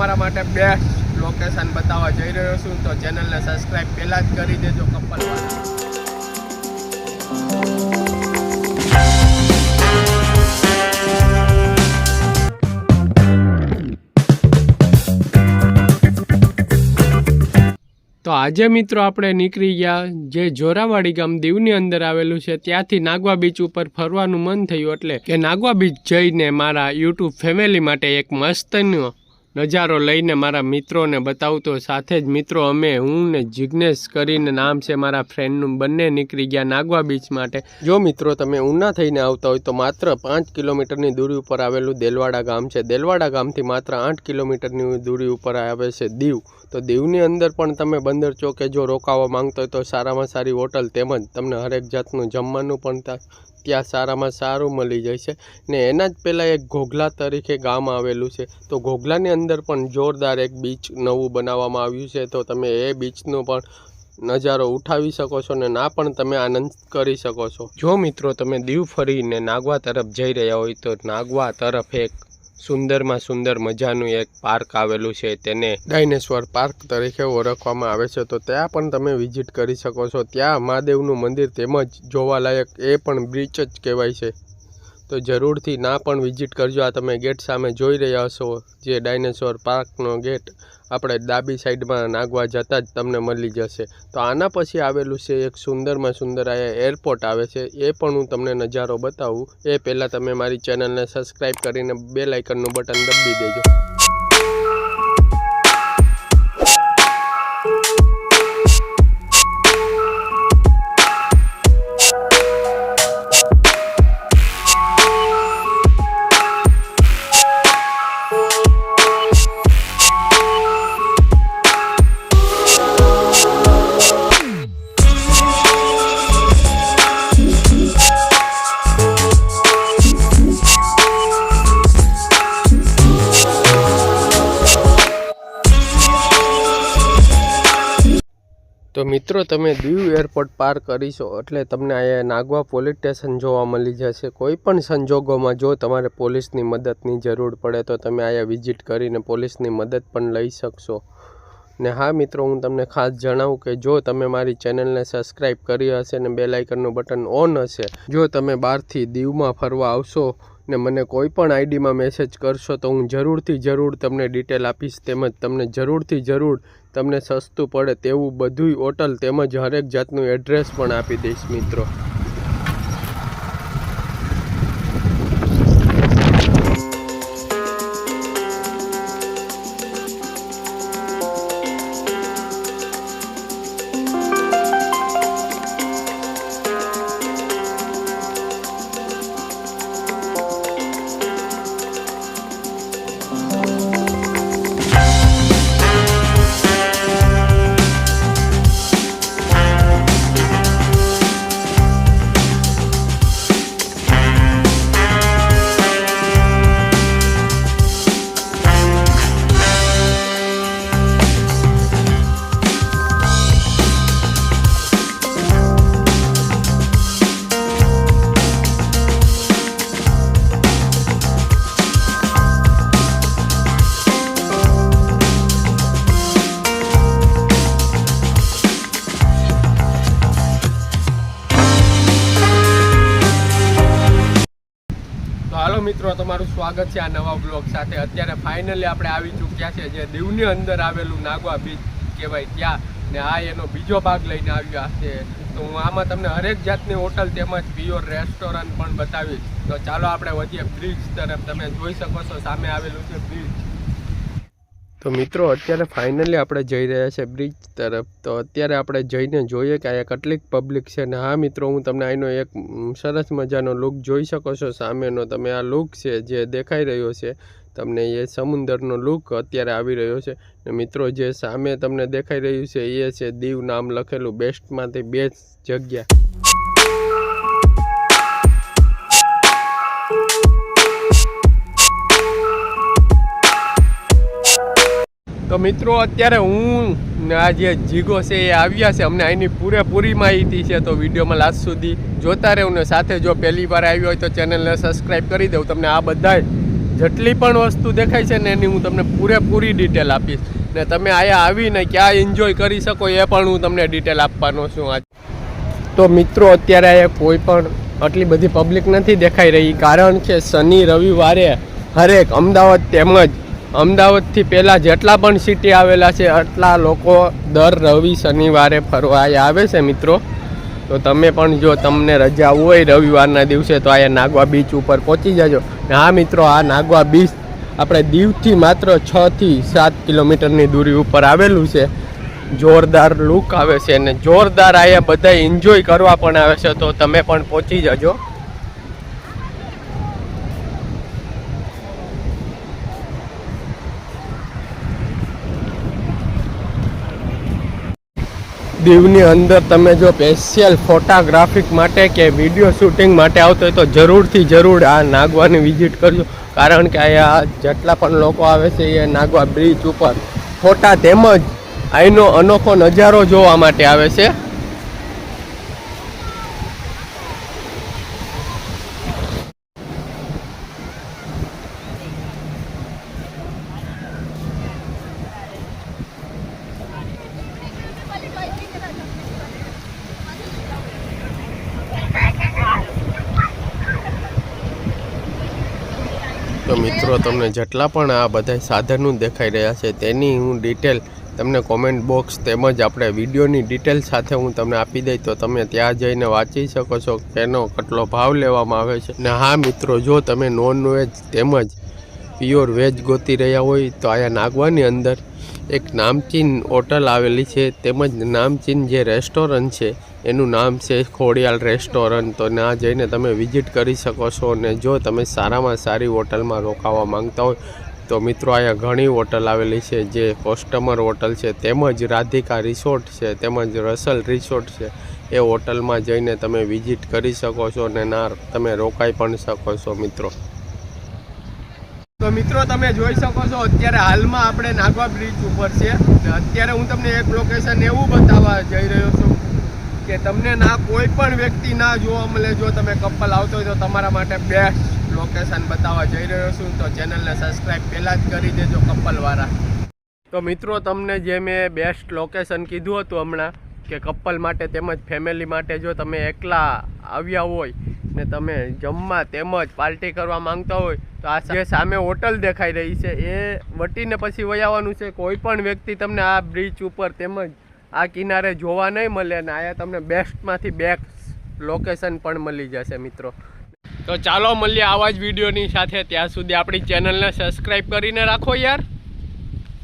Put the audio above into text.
તમારા માટે best location બતાવવા જઈ રહ્યો છું, તો ચેનલને સબસ્ક્રાઇબ પહેલાં જ કરી દેજો કપલ તો આજે મિત્રો આપણે નીકળી ગયા જે જોરાવાડી ગામ દીવની અંદર આવેલું છે, ત્યાંથી નાગવા બીચ ઉપર ફરવાનું મન થયું એટલે કે નાગવા બીચ જઈને મારા યુટ્યુબ ફેમિલી માટે એક મસ્તનો નજારો લઈને મારા મિત્રોને બતાવતો, સાથે જ મિત્રો અમે હું ને જિજ્ઞેશ કરીને નામ છે મારા ફ્રેન્ડનું, બંને નીકળી ગયા નાગવા બીચ માટે. જો મિત્રો તમે ઉના થઈને આવતા હોય તો માત્ર પાંચ કિલોમીટરની દૂરી ઉપર આવેલું દેલવાડા ગામ છે. દેલવાડા ગામથી માત્ર આઠ કિલોમીટરની દૂરી ઉપર આવે છે દીવ. તો દીવની અંદર પણ તમે બંદર ચોકે જો રોકાવા માંગતો હોય તો સારામાં સારી હોટલ તેમજ તમને હરેક જાતનું જમવાનું પણ ત્યાં સારામાં સારું મળી જાય છે ને એના જ પહેલાં એક ઘોઘલા તરીકે ગામ આવેલું છે. તો ઘોઘલાની અંદર પણ જોરદાર એક બીચ નવું બનાવવામાં આવ્યું છે. તો તમે એ બીચનો પણ નજારો ઉઠાવી શકો છો ને ના પણ તમે આનંદ કરી શકો છો. જો મિત્રો તમે દીવ ફરીને નાગવા તરફ જઈ રહ્યા હોય તો નાગવા તરફ એક સુંદરમાં સુંદર મજાનું એક પાર્ક આવેલું છે, તેને ડાયનેશ્વર પાર્ક તરીકે ઓળખવામાં આવે છે. તો ત્યાં પણ તમે વિઝિટ કરી શકો છો. ત્યાં મહાદેવનું મંદિર તેમજ જોવાલાયક એ પણ બ્રિચ જ કહેવાય છે. તો જરૂરથી ના પણ વિઝિટ કરજો. આ તમે ગેટ સામે જોઈ રહ્યા હશો, જે ડાયનેશ્વર પાર્કનો ગેટ આપણે ડાબી સાઈડમાં નાગવા જતાં જ તમને મળી જશે. તો આના પછી આવેલું છે એક સુંદરમાં સુંદર આ એરપોર્ટ આવે છે. એ પણ હું તમને નજારો બતાવું. એ પહેલાં તમે મારી ચેનલને સબસ્ક્રાઈબ કરીને બે લાઇકનનું બટન દબી દેજો. તો મિત્રો, તમે દીવ એરપોર્ટ પાર કરીશો એટલે તમને અહીંયા નાગવા પોલીસ સ્ટેશન જોવા મળી જશે. કોઈ પણ સંજોગોમાં જો તમારે પોલીસની મદદની જરૂર પડે તો તમે અહીંયા વિઝિટ કરીને પોલીસની મદદ પણ લઈ શકશો. ને હા મિત્રો, હું તમને ખાસ જણાવું કે જો તમે મારી ચેનલને સબસ્ક્રાઈબ કરી હશે ને બે લાઇકનનું બટન ઓન હશે, જો તમે બહારથી દીવમાં ફરવા આવશો ને મને કોઈ પણ આઈડીમાં મેસેજ કરશો તો હું જરૂરથી જરૂર તમને ડિટેલ આપીશ. તેમજ તમને જરૂરથી જરૂર તમને સસ્તું પડે તેવું બધુંય હોટલ તેમજ હરેક જાતનું એડ્રેસ પણ આપી દઈશ મિત્રો. તો હાલો મિત્રો, તમારું સ્વાગત છે આ નવા બ્લોગ સાથે. અત્યારે ફાઇનલી આપણે આવી ચૂક્યા છે જે દીવની અંદર આવેલું નાગવા બીચ કહેવાય ત્યાં. ને આ એનો બીજો ભાગ લઈને આવ્યા છે. તો હું આમાં તમને હરેક જાતની હોટલ તેમજ પ્યોર રેસ્ટોરન્ટ પણ બતાવીશ. તો ચાલો આપણે વધીએ. બ્રિજ તરફ તમે જોઈ શકો છો, સામે આવેલું છે બ્રિજ તો મિત્રો, અત્યારે ફાઇનલી આપણે જઈ રહ્યા છે બ્રિજ તરફ. તો અત્યારે આપણે જઈને જોઈએ કે અહીંયા કેટલીક પબ્લિક છે ને હા મિત્રો, હું તમને અહીંનો એક સરસ મજાનો લુક જોઈ શકો છો સામેનો. તમે આ લુક છે જે દેખાઈ રહ્યો છે, તમને એ સમુદ્રનો લુક અત્યારે આવી રહ્યો છે. ને મિત્રો, જે સામે તમને દેખાઈ રહ્યું છે એ છે દીવ નામ લખેલું બેસ્ટમાંથી બેસ્ટ જગ્યા. તો મિત્રો, અત્યારે હું આ જે જીગો છે એ આવ્યા છે. અમને અહીંની પૂરેપૂરી માહિતી છે. તો વિડીયોમાં લાસ્ટ સુધી જોતા રહેવું સાથે જો પહેલી વાર આવ્યો હોય તો ચેનલને સબસ્ક્રાઈબ કરી દઉં. તમને આ બધાય જેટલી પણ વસ્તુ દેખાય છે ને એની હું તમને પૂરેપૂરી ડિટેલ આપીશ. ને તમે અહીંયા આવીને ક્યાં એન્જોય કરી શકો એ પણ હું તમને ડિટેલ આપવાનો છું આજ. તો મિત્રો, અત્યારે અહીંયા કોઈ પણ આટલી બધી પબ્લિક નથી દેખાઈ રહી. કારણ કે શનિ, રવિવારે હરેક અમદાવાદ તેમજ અમદાવાદથી પહેલાં જેટલા પણ સિટી આવેલા છે એટલા લોકો દર રવિ શનિવારે ફરવા આવે છે મિત્રો. તો તમે પણ જો તમને રજા હોય રવિવારના દિવસે, તો અહીંયા નાગવા બીચ ઉપર પહોંચી જજો. હા મિત્રો, આ નાગવા બીચ આપણે દીવથી માત્ર છ થી સાત કિલોમીટરની દૂરી ઉપર આવેલું છે. જોરદાર લુક આવે છે અને જોરદાર અહીંયા બધા એન્જોય કરવા પણ આવે છે, તો તમે પણ પહોંચી જજો. દીવની અંદર તમે જો સ્પેશિયલ ફોટોગ્રાફિક માટે કે વીડિયો શૂટિંગ માટે આવતો હોય તો જરૂરથી જરૂર આ નાગવાની વિઝિટ કરજો. કારણ કે અહીંયા જેટલા પણ લોકો આવે છે એ નાગવા બ્રિજ ઉપર. ફોટા તેમજ અહીંનો અનોખો નજારો જોવા માટે આવે છે. તો મિત્રો, તમને જેટલા પણ આ બધા સાધનો દેખાઈ રહ્યા છે, તેની હું ડિટેલ તમને કોમેન્ટ બોક્સ તેમજ આપણે વિડીયોની ડિટેલ સાથે હું તમને આપી દઈ તો તમે ત્યાં જઈને વાંચી શકો છો કે એનો કેટલો ભાવ લેવામાં આવે છે. ને હા મિત્રો, જો તમે નોન વેજ તેમજ પ્યોર વેજ ગોતી રહ્યા હોય, તો અહીંયા નાગવાની અંદર એક નામચીન હોટલ આવેલી છે. તેમજ નામચીન જે રેસ્ટોરન્ટ છે એનું નામ છે ખોડિયાલ રેસ્ટોરન્ટ. તો ના જઈને તમે વિઝિટ કરી શકો છો અને જો તમે સારામાં સારી હોટલમાં રોકાવા માંગતા હોય, તો મિત્રો, અહીંયા ઘણી હોટલ આવેલી છે જે કોસ્ટમર હોટલ છે, તેમજ રાધિકા રિસોર્ટ છે, તેમજ રસલ રિસોર્ટ છે. એ હોટલમાં જઈને તમે વિઝિટ કરી શકો છો અને ના, તમે રોકાઈ પણ શકો છો, મિત્રો. તો મિત્રો, તમે જોઈ શકો છો, અત્યારે હાલમાં આપણે નાગવા બ્રિજ ઉપર છે અત્યારે હું તમને એક લોકેશન એવું બતાવવા જઈ રહ્યો છું. કે તમને ના કોઈ પણ વ્યક્તિ ના જોવા મળે, જો તમે કપલ આવતો હોય તો તમારા માટે બેસ્ટ લોકેશન બતાવવા જઈ રહ્યો છું. તો ચેનલને સબસ્ક્રાઈબ પહેલાં જ કરી દેજો કપલવાળા. તો મિત્રો, તમને જે મેં બેસ્ટ લોકેશન કીધું હતું હમણાં, કે કપલ માટે તેમજ ફેમિલી માટે જો તમે એકલા આવ્યા હોય ને તમે જમવા તેમજ પાર્ટી કરવા માંગતા હોય, તો આ જે સામે હોટલ દેખાઈ રહી છે, એ વટીને પછી વયાવાનું છે. કોઈ પણ વ્યક્તિ તમને આ બ્રિજ ઉપર તેમજ આ કિનારે જોવા નહીં મળે અને આયા તમને બેસ્ટમાંથી બેસ્ટ લોકેશન પણ મળી જશે મિત્રો. તો ચાલો મળીએ આવા જ વિડીયોની સાથે. ત્યાં સુધી આપણી ચેનલને સબસ્ક્રાઈબ કરીને રાખો યાર.